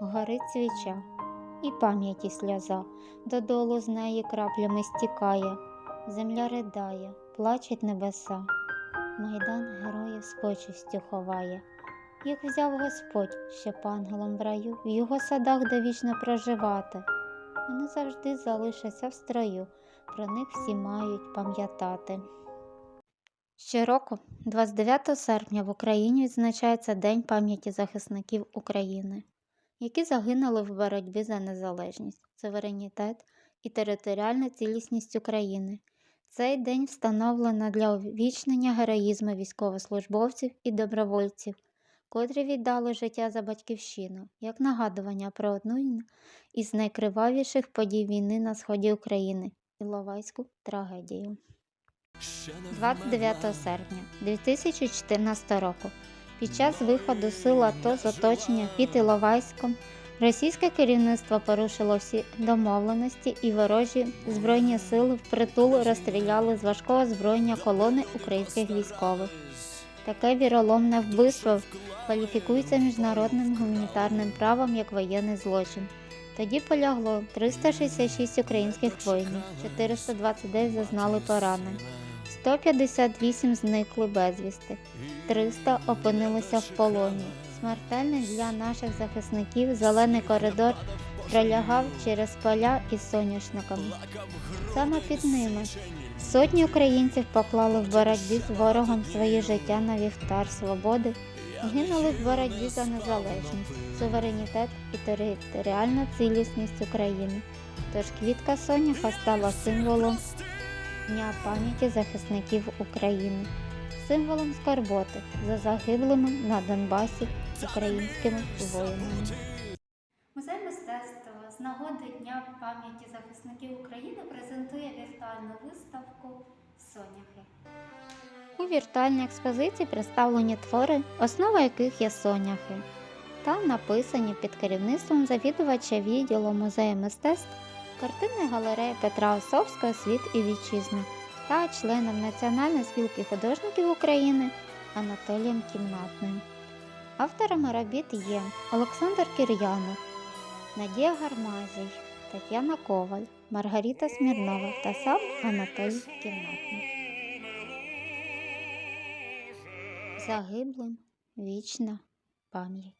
горить свіча, і пам'яті сльоза, додолу з неї краплями стікає, земля ридає, плачуть небеса, майдан героїв з почестю ховає. Їх взяв Господь, щоб ангелом в раю, в його садах довічно проживати. Вони завжди залишаться в строю, про них всі мають пам'ятати. Щороку, 29 серпня, в Україні відзначається День пам'яті захисників України, які загинули в боротьбі за незалежність, суверенітет і територіальну цілісність України. Цей день встановлено для увічнення героїзму військовослужбовців і добровольців, котрі віддали життя за батьківщину, як нагадування про одну із найкривавіших подій війни на сході України Іловайську трагедію. 29 серпня 2014 року під час виходу сил АТО з оточення під Іловайськом російське керівництво порушило всі домовленості і ворожі збройні сили впритул розстріляли з важкого озброєння колони українських військових. Таке віроломне вбивство кваліфікується міжнародним гуманітарним правом як воєнний злочин. Тоді полягло 366 українських воїнів, 429 зазнали поранень, 158 зникли безвісти, 300 опинилися в полоні. Смертельний для наших захисників зелений коридор пролягав через поля із соняшниками. Саме під ними сотні українців поклали в боротьбі з ворогом своє життя на вівтар свободи Гинули в боротьбі за незалежність, суверенітет і територіальну цілісність України. Тож квітка соняха стала символом Дня пам'яті захисників України, символом скорботи за загиблими на Донбасі українськими воїнами. Музей мистецтва з нагоди Дня пам'яті захисників України презентує віртуальну виставку Соняхи. У віртуальній експозиції представлені твори, основа яких є соняхи, та написані під керівництвом завідувача відділу музею мистецтв картини галереї Петра Осовського Світ і вітчизна та членом Національної спілки художників України Анатолієм Кімнатним. Авторами робіт є Олександр Кір'янов, Надія Гармазій, Тетяна Коваль, Маргарита Смірнова та сам Анатолій Кімнатний. Загиблим вічна пам'ять.